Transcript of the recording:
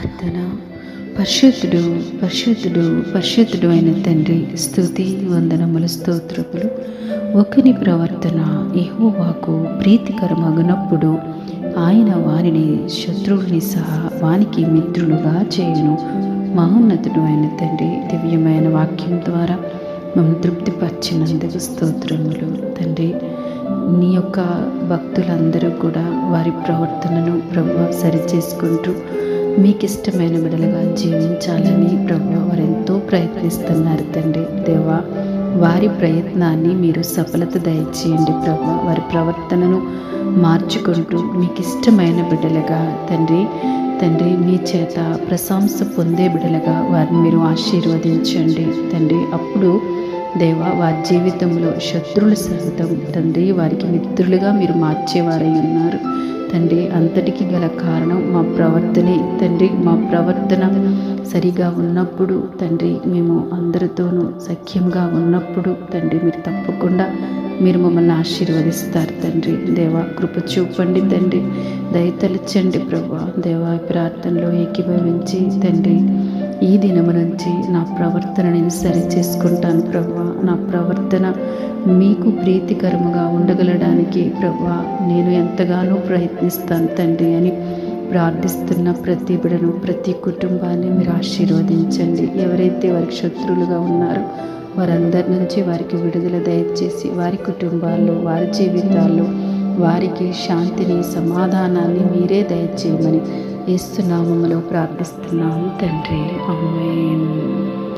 ప్రార్థన. పరిశుద్ధుడు పరిశుద్ధుడు పరిశుద్ధుడు అయిన తండ్రి స్థుతి వందనములు స్తోత్రములు. ఒకని ప్రవర్తన యహోవాకు ప్రీతికరమగునప్పుడు ఆయన వారిని శత్రువుని సహా వానికి మిత్రులుగా చేయను. మహోన్నతుడు అయిన తండ్రి దివ్యమైన వాక్యం ద్వారా మమ్మల్ని తృప్తిపరిచినందుకు స్తోత్రములు. తండ్రి నీ యొక్క భక్తులందరూ కూడా వారి ప్రవర్తనను ప్రభు సరిచేసుకుంటూ మీకు ఇష్టమైన బిడలుగా జీవించాలని ప్రభు వారు ఎంతో ప్రయత్నిస్తున్నారు తండ్రి. దేవా వారి ప్రయత్నాన్ని మీరు సఫలత దయచేయండి ప్రభు. వారి ప్రవర్తనను మార్చుకుంటూ మీకు ఇష్టమైన బిడ్డలుగా తండ్రి తండ్రి మీ చేత ప్రశంస పొందే బిడలుగా వారిని మీరు ఆశీర్వదించండి. తండ్రి అప్పుడు దేవా వారి జీవితంలో శత్రువులు సహితం తండ్రి వారికి మిత్రులుగా మీరు మార్చేవారై ఉన్నారు. తండ్రి అంతటికి గల కారణం మా ప్రవర్తనే. తండ్రి మా ప్రవర్తన సరిగా ఉన్నప్పుడు తండ్రి మేము అందరితోనూ సఖ్యంగా ఉన్నప్పుడు తండ్రి మీరు తప్పకుండా మీరు మమ్మల్ని ఆశీర్వదిస్తారు తండ్రి. దేవా కృప చూపండి తండ్రి. దయతలచండి ప్రభా. దేవా ప్రార్థనలో ఏకీభవించి తండ్రి ఈ దినము నుంచి నా ప్రవర్తన నేను సరి చేసుకుంటాను ప్రభా. నా ప్రవర్తన మీకు ప్రీతికరముగా ఉండగలడానికి ప్రభా నేను ఎంతగానో ప్రయత్నిస్తాను తండ్రి అని ప్రార్థిస్తున్న ప్రతి బిడను ప్రతి కుటుంబాన్ని మీరు ఆశీర్వదించండి. ఎవరైతే వారికి శత్రువులుగా ఉన్నారో వారందరి నుంచి వారికి విడుదల దయచేసి వారి కుటుంబాల్లో వారి జీవితాల్లో వారికి శాంతిని సమాధానాన్ని మీరే దయచేయమని ఏస్తున్నామలో ప్రార్థిస్తున్నాము తండ్రి. అమ్మాయి